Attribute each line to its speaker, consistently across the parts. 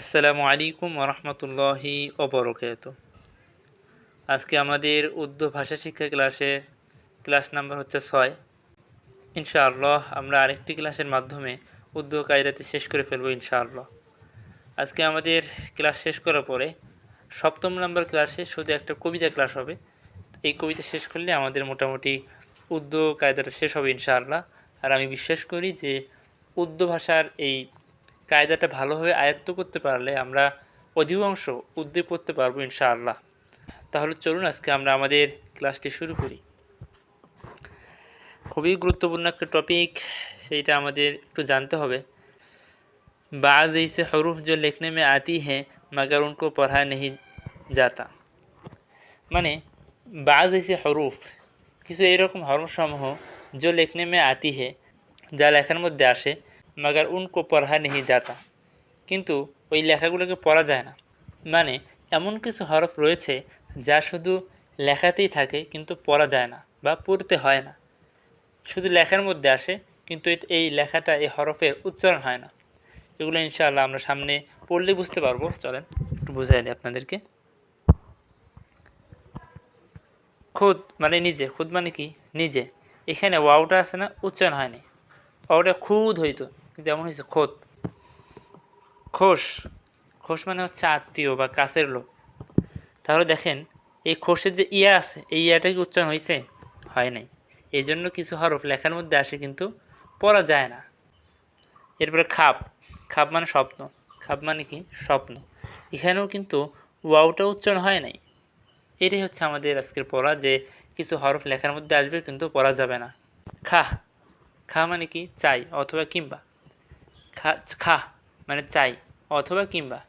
Speaker 1: আসসালামু আলাইকুম রহমতুল্লাহি ওবরকাত আজকে আমাদের উর্দু ভাষা শিক্ষা ক্লাসের ক্লাস নাম্বার হচ্ছে ছয়। ইনশাআল্লাহ আমরা আরেকটি ক্লাসের মাধ্যমে উর্দু কায়দাতে শেষ করে ফেলব ইনশাআল্লাহ। আজকে আমাদের ক্লাস শেষ করার পরে সপ্তম নম্বর ক্লাসে শুধু একটা কবিতা ক্লাস হবে। এই কবিতা শেষ করলে আমাদের মোটামুটি উর্দু কায়দাটা শেষ হবে ইনশাআল্লাহ। আর আমি বিশ্বাস করি যে উর্দু ভাষার এই কায়দাটা ভালোভাবে আয়ত্ত করতে পারলে আমরা অধিকাংশ উর্দু পড়তে পারবো ইনশাআল্লাহ তাহলে চলুন আজকে আমরা আমাদের ক্লাসটি শুরু করি খুবই গুরুত্বপূর্ণ একটা টপিক সেইটা আমাদের একটু জানতে হবে बाज़ ऐसे हरूफ जो लिखने में आती है मगर उनको पढ़ा नहीं जाता মানে বাজ এসে হরুফ কিছু এইরকম হরফসমূহ যে লেখনে মে আতি হে যা লেখার মধ্যে আসে মাগার উনকো পড়া নেই যাতা কিন্তু ওই লেখাগুলোকে পড়া যায় না মানে এমন কিছু হরফ রয়েছে যা শুধু লেখাতেই থাকে কিন্তু পড়া যায় না বা পড়তে হয় না শুধু লেখার মধ্যে আসে কিন্তু এই লেখাটা এই হরফের উচ্চারণ হয় না এগুলো ইনশাআল্লাহ আমরা সামনে পড়লে বুঝতে পারব চলেন একটু বুঝাই দিই আপনাদেরকে খুদ মানে নিজে খুদ মানে কি নিজে এখানে ওয়াওটা আছে না উচ্চারণ হয়নি ওয়াওটা খুদ হইতো কিন্তু এমন হয়েছে? খোদ। খোস খোস মানে হচ্ছে আত্মীয় বা কাছের লোক। তাহলে দেখেন, এই খোসের যে ইয়া আছে, এই ইয়াটা কি উচ্চারণ হয়েছে? হয় নাই। এই জন্য কিছু হরফ লেখার মধ্যে আসে কিন্তু পড়া যায় না। এরপরে খাপ খাপ মানে স্বপ্ন। খাপ মানে কি? স্বপ্ন। এখানেও কিন্তু ওয়াওটা উচ্চারণ হয় নাই। এটাই হচ্ছে আমাদের আজকের পড়া যে কিছু হরফ লেখার মধ্যে আসবে কিন্তু পড়া যাবে না। খা খা মানে কি? চাই অথবা কিংবা। খা খা মানে চাই, অথবা কিংবা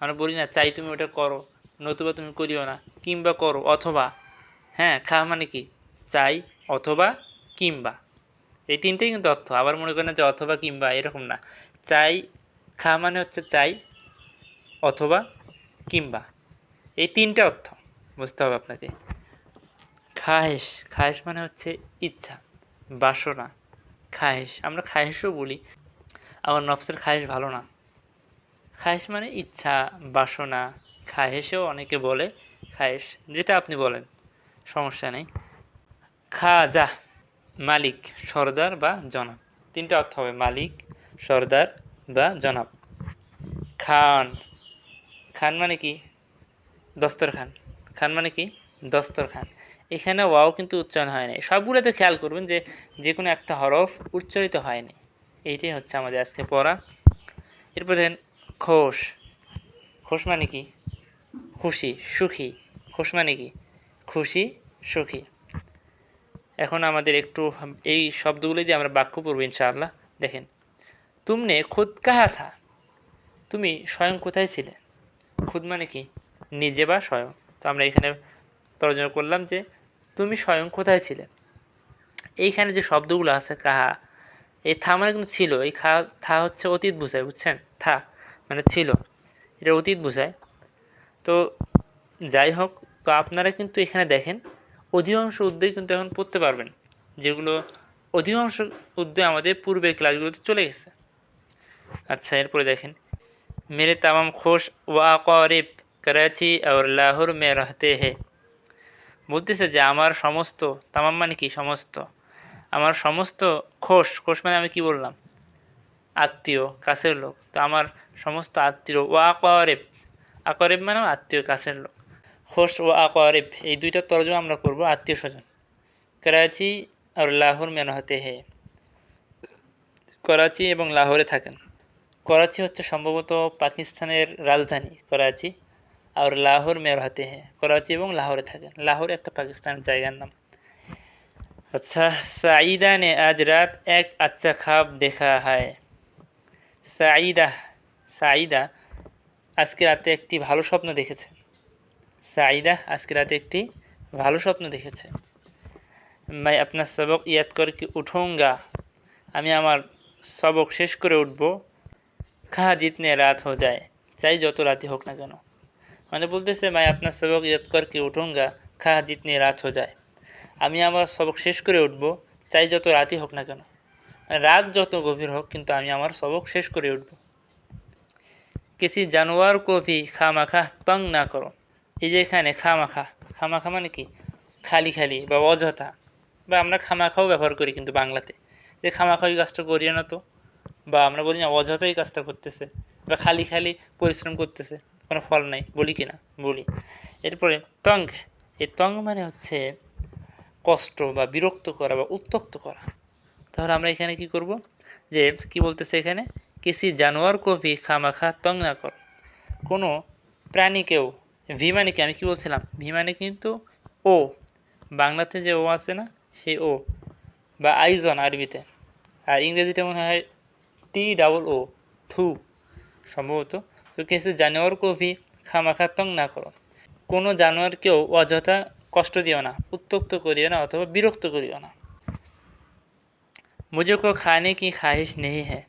Speaker 1: আমরা বলি না, চাই তুমি ওটা করো, নতুবা তুমি করিও না কিংবা করো, অথবা। হ্যাঁ খা মানে কি? চাই, অথবা কিংবা এই তিনটেই কিন্তু অর্থ। আবার মনে করেন যে অথবা কিংবা এরকম না। চাই, খা মানে হচ্ছে চাই, অথবা কিংবা এই তিনটে অর্থ, বুঝতে হবে আপনাকে। খায়েশ খায়েশ মানে হচ্ছে ইচ্ছা, বাসনা। খায়েশ, আমরা খায়েশও বলি। আমার নফসের খায়েশ ভালো না। খায়েশ মানে ইচ্ছা, বাসনা। খায়েশও অনেকে বলে, খায়েশ যেটা আপনি বলেন, সমস্যা নেই। খাজা মালিক, সর্দার বা জনাব। তিনটা অর্থ হবে, মালিক, সর্দার বা জনাব। খান খান মানে কি? দস্তরখান। খান খান মানে কি? দস্তরখান। এখানে ওয়াও কিন্তু উচ্চারণ হয় নাই। সবগুলোতে খেয়াল করবেন যে যে কোনো একটা হরফ উচ্চারিত হয়নি। এইটাই হচ্ছে আমাদের আজকে পড়া। এরপর দেখেন, খোশ। খোশ মানে কি? খুশি, সুখী। খোশ মানে কি? খুশি, সুখী। এখন আমাদের একটু এই শব্দগুলো দিয়ে আমরা বাক্য পড়ব ইনশাআল্লাহ। দেখেন, তুমনে খুদ কাহা থা? তুমি স্বয়ং কোথায় ছিলে? খুদ মানে কি? নিজে বা স্বয়ং। তো আমরা এখানে তর্জমা করলাম যে, তুমি স্বয়ং কোথায় ছিলে? এইখানে যে শব্দগুলো আছে, কাহা এই থা মানে কিন্তু ছিল, এই খা, থা হচ্ছে অতীত বুঝায়, বুঝছেন? থা মানে ছিল, এটা অতীত বুঝায়। তো যাই হোক, তো আপনারা কিন্তু এখানে দেখেন, অধিকাংশ উদ্যোগ কিন্তু এখন পড়তে পারবেন, যেগুলো অধিকাংশ উদ্যোগ আমাদের পূর্বের ক্লাসগুলোতে চলে গেছে। আচ্ছা এরপরে দেখেন, মেরে তামাম খোশ, ওয়া করিফ করাচি আর লাহোর মে রহতে হে। বলতেছে যে, আমার সমস্ত, তামাম মানে কি সমস্ত? আমার সমস্ত খোশ খোশ মানে আমি কি বললাম? আত্মীয়, কাছের লোক। তো আমার সমস্ত আত্মীয়, ও আকরেব। আকরেব মানে আত্মীয়, কাছের লোক। খোশ ও আকরেব, এই দুইটা তর্জমা আমরা করব আত্মীয় স্বজন। করাচি আর লাহোর মেন হতে হে। করাচি এবং লাহোরে থাকেন। করাচি হচ্ছে সম্ভবত পাকিস্তানের রাজধানী, করাচি। আর লাহোর মেয়র হাতে হ্যাঁ করাচি এবং লাহোরে থাকেন। লাহোর একটা পাকিস্তানের জায়গার নাম। আচ্ছা সাঈদা নে আজ রাত এক আচ্ছা খাব দেখা হয় সাঈদা সাঈদা আজকে রাতে একটি ভালো স্বপ্ন দেখেছে সাঈদা আজকে রাতে একটি ভালো স্বপ্ন দেখেছে मैं अपना सबक याद करके उठूँगा আমি আমার সবক শেষ করে উঠবো খা জিতনে রাত হো যায় চাই যত রাতি হোক না কেন মানে বলতেছে মাই আপনার সবক ইয়াদ করকে উঠুঙ্গা খা জিতনে রাত হো যায় আমি আমার সবক শেষ করে উঠব, চাই যত রাতই হোক না কেন। রাত যত গভীর হোক, কিন্তু আমি আমার সবক শেষ করে উঠব। কিছু জানোয়ার কভি খামাখা তং না করো। এই যে এখানে খামাখা খামাখা মানে কি? খালি খালি বা অযথা। বা আমরা খামাখাও ব্যবহার করি কিন্তু বাংলাতে। যে খামাখা ওই কাজটা করিও না তো। বা আমরা বলি না, অযথাই কাজটা করতেছে। বা খালি খালি পরিশ্রম করতেছে। কোনো ফল নাই, বলি কি না? বলি। এরপরে তং। এই তং মানে হচ্ছে কষ্ট বা বিরক্ত করা বা উত্তক্ত করা। তাহলে আমরা এখানে কি করব? যে কি বলতেছে এখানে? কিসি জানোয়ার কভি খামাখা তং না কর। কোনো প্রাণীকেও ভি মানে আমি কি বলছিলাম? ভি মানে কিন্তু ও, বাংলাতে যে ও আছে না, সেই ও, বা আইজন আরবিতে। আর ইংরেজিতে মনে হয় টি ডাবল ও, থু, সম্ভবত। তো কিছু জানোয়ার কভি খামাখা তং না করো। কোনো জানোয়ারকেও অযথা কষ্ট দিও না, উত্তক্ত করিও না অথবা বিরক্ত করিও না। মুঝেকো খানে কি খাহিস নেই হ্যাঁ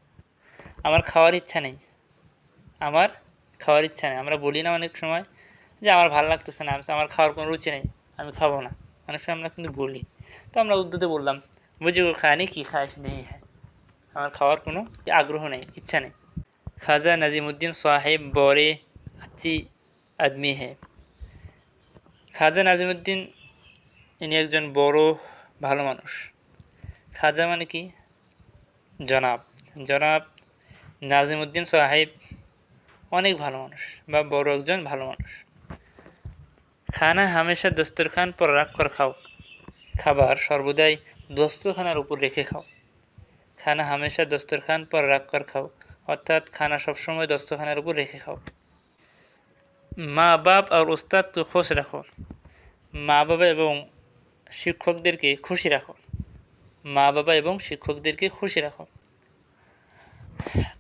Speaker 1: আমার খাওয়ার ইচ্ছা নেই। আমার খাওয়ার ইচ্ছা নেই। আমরা বলি না অনেক সময় যে আমার ভালো লাগতেছে না আমার খাওয়ার কোনো রুচি নেই, আমি খাব না। অনেক সময় আমরা কিন্তু বলি। তো আমরা উদ্যোগে বললাম মুঝেকো খানে কি খাহিস নেই হ্যাঁ আমার খাওয়ার কোনো আগ্রহ নেই, ইচ্ছা নেই। খাজা নাজিমুদ্দিন সাহেব বরে আচ্ছি আদমি হ্যাঁ খাজা নাজিমুদ্দিন, ইনি একজন বড়, ভালো মানুষ। খাজা মানে কি? জনাব। জনাব নাজিমুদ্দিন সাহেব অনেক ভালো মানুষ বা বড় একজন ভালো মানুষ। খানা হামেশা দস্তরখান পর রাগ কর খাও। খাবার সর্বদাই দস্তরখানার উপর রেখে খাও। খানা হামেশা দস্তরখান পর রাগ কর খাও। অর্থাৎ খানা সবসময় দস্তরখানার উপর রেখে খাও। মা বাপ আর ওস্তাদকে খুশ রাখো। মা বাবা এবং শিক্ষকদেরকে খুশি রাখো। মা বাবা এবং শিক্ষকদেরকে খুশি রাখো।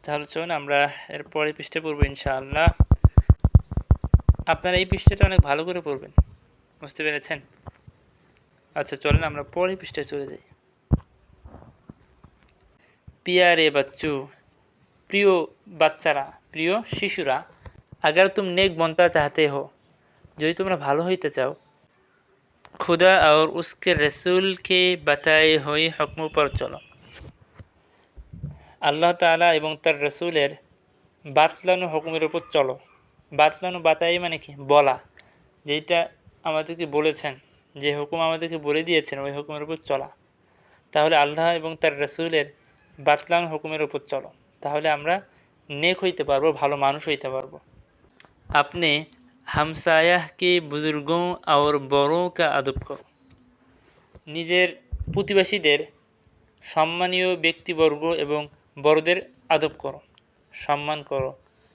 Speaker 1: তাহলে চলুন আমরা এর পরে পৃষ্ঠে পড়ব ইনশাআল্লাহ। আপনারা এই পৃষ্ঠাটা অনেক ভালো করে পড়বেন। বুঝতে পেরেছেন? আচ্ছা চলেন আমরা পরের পৃষ্ঠায় চলে যাই। পিয়ারে বাচ্চু, প্রিয় বাচ্চারা, প্রিয় শিশুরা अगर तुम नेक बनता चाहते हो যদি তোমরা ভালো হইতে চাও খুদা আর উসকে রসুলকে বাতায় হই হকম পর চলো আল্লাহ তালা এবং তার রসুলের বাতলানো হুকুমের উপর চলো বাতলানো বাতাই মানে কি বলা যেটা আমাদেরকে বলেছেন যে হুকুম আমাদেরকে বলে দিয়েছেন ওই হুকুমের উপর চলা তাহলে আল্লাহ এবং তার রসুলের বাতলানো হুকুমের উপর চলো তাহলে আমরা নেক হইতে পারবো ভালো মানুষ হইতে পারবো अपने हमसाया के बुजुर्गों और बड़ों का अदब करो নিজের প্রতিবেশীদের সম্মানীয় ব্যক্তিবর্গ এবং বড়দের আদব করো সম্মান করো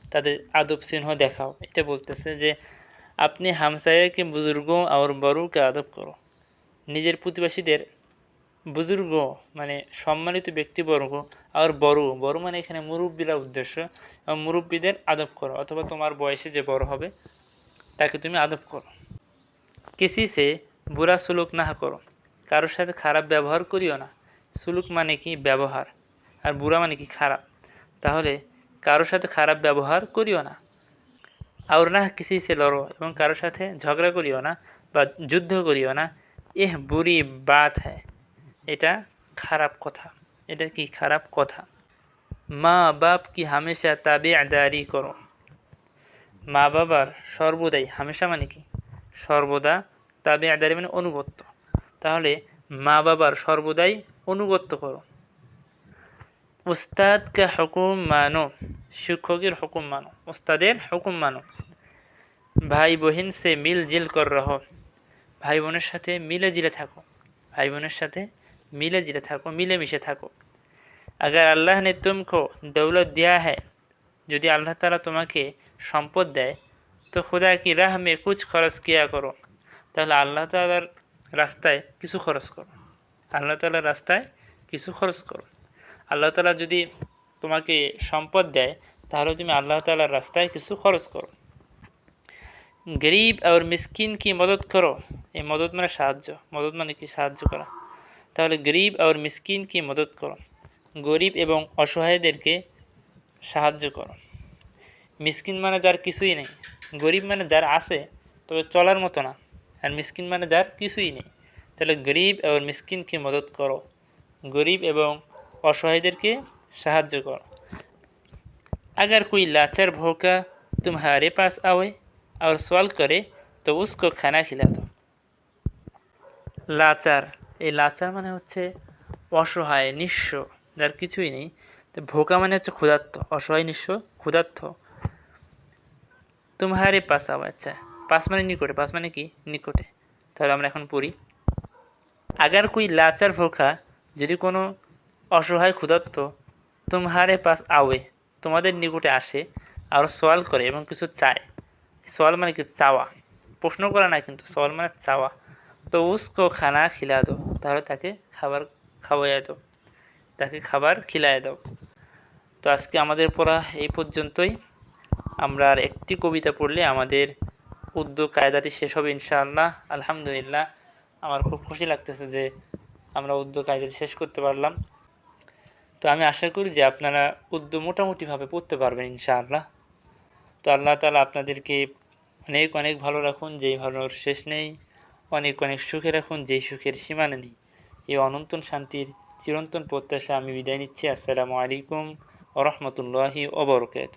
Speaker 1: তাদের আদব চিহ্ন দেখাও এটা বলতেছে যে আপনি হামসায়াকে বুজুর্গ আর বড়কে আদব করো নিজের প্রতিবেশীদের বুজুর্গ মানে সম্মানিত ব্যক্তিবর্গ আর বড়। বড় মানে এখানে মুরব্বীরা উদ্দেশ্য। এবং মুরব্বীদের আদব করো, অথবা তোমার বয়সে যে বড় হবে, তাকে তুমি আদব করো। কিসি সে বুড়া সুলুক না করো। কারোর সাথে খারাপ ব্যবহার করিও না। সুলুক মানে কি? ব্যবহার। আর বুড়া মানে কি? খারাপ। তাহলে কারোর সাথে খারাপ ব্যবহার করিও না। আর না কিসি সে লড়ো এবং কারোর সাথে ঝগড়া করিও না বা যুদ্ধ করিও না। এহ বুড়ি বাত হ্যায়। এটা খারাপ কথা। এটা কি খারাপ কথা? মা বাপ কি হামেশা তাবে আদারি করো? মা বাবার সর্বদাই, হামেশা মানে কি? সর্বদা তাবে আদারি মানে অনুগত্য। তাহলে মা বাবার সর্বদাই অনুগত্য করো। উস্তাদকে হুকুম মানো, শিক্ষকের হুকুম মানো, উস্তাদের হুকুম মানো। ভাই বহিন সে মিল জিল কর রহ। ভাই বোনের সাথে মিলে জিলে থাকো। ভাই বোনের সাথে मिले जुले থাকো মিলেমিশে থাকো अगर আল্লাহ ने तुमको दौलत दिया है যদি আল্লাহ তালা তোমাকে সম্পদ দেয় তো খোদা কি রাহ মে কুছ খরচ কিয়া করো তাহলে আল্লাহ তালার রাস্তায় কিছু খরচ করো আল্লাহ তালার রাস্তায় কিছু খরচ করো আল্লাহ তালা যদি তোমাকে সম্পদ দেয় তাহলে তুমি আল্লাহ তালার রাস্তায় কিছু খরচ করো গরিব আর মিসকিন কি মদত করো এই মদত মানে সাহায্য মদত মানে কি সাহায্য করা তাহলে গরিব আর মিসকিন কি মদত করো গরিব এবং অসহায়দেরকে সাহায্য করো মিসকিন মানে যার কিছুই নেই গরিব মানে যার আছে তবে চলার মতো না আর মিসকিন মানে যার কিছুই নেই তাহলে গরিব এবং মিসকিনকে মদত করো গরিব এবং অসহায়দেরকে সাহায্য করো अगर कोई लाचार भोका तुम्हारे पास आवे और सवाल करे तो उसको खाना खिला दो লাচার এই লাচার মানে হচ্ছে অসহায়, নিঃস্ব, যার কিছুই নেই। তো ভোকা মানে হচ্ছে ক্ষুধার্ত, অসহায়, নিঃস্ব, ক্ষুধার্ত। তোমাহারে পাস আচ্ছা পাস মানে নিকটে পাস মানে কি? নিকটে। তাহলে আমরা এখন পড়ি। আগার কুই লাচার ভোকা, যদি কোনো অসহায়, ক্ষুধার্ত তোমাহারে পাস আওয়ে, তোমাদের নিকটে আসে, আর সওয়াল করে এবং কিছু চায়, সওয়াল মানে কি? চাওয়া। প্রশ্ন করা না কিন্তু, সওয়াল মানে চাওয়া। তো উসকো খানা খিলা দো। তাহলে তাকে খাবার খাওয়াইয়া দাও। তাকে খাবার খিলাই দাও। তো আজকে আমাদের পড়া এই পর্যন্তই। আমরা আর একটি কবিতা পড়লে আমাদের উদ্যোগ কায়দাটি শেষ হবে ইনশাআল্লাহ। আলহামদুলিল্লাহ। আমার খুব খুশি লাগতেছে যে আমরা উদ্যোগ কায়দাটি শেষ করতে পারলাম। তো আমি আশা করি যে আপনারা উদ্য মোটামুটিভাবে পড়তে পারবেন ইনশাআল্লাহ। তো আল্লাহ তালা আপনাদেরকে অনেক অনেক ভালো রাখুন, যেই ভালোর শেষ নেই। অনেক অনেক সুখে রাখুন যেই সুখের সীমানা নেই। এই অনন্তন শান্তির চিরন্তন প্রত্যাশা আমি বিদায় নিচ্ছি। আসসালামু আলাইকুম ওরহমতুল্লাহি ওবরকাত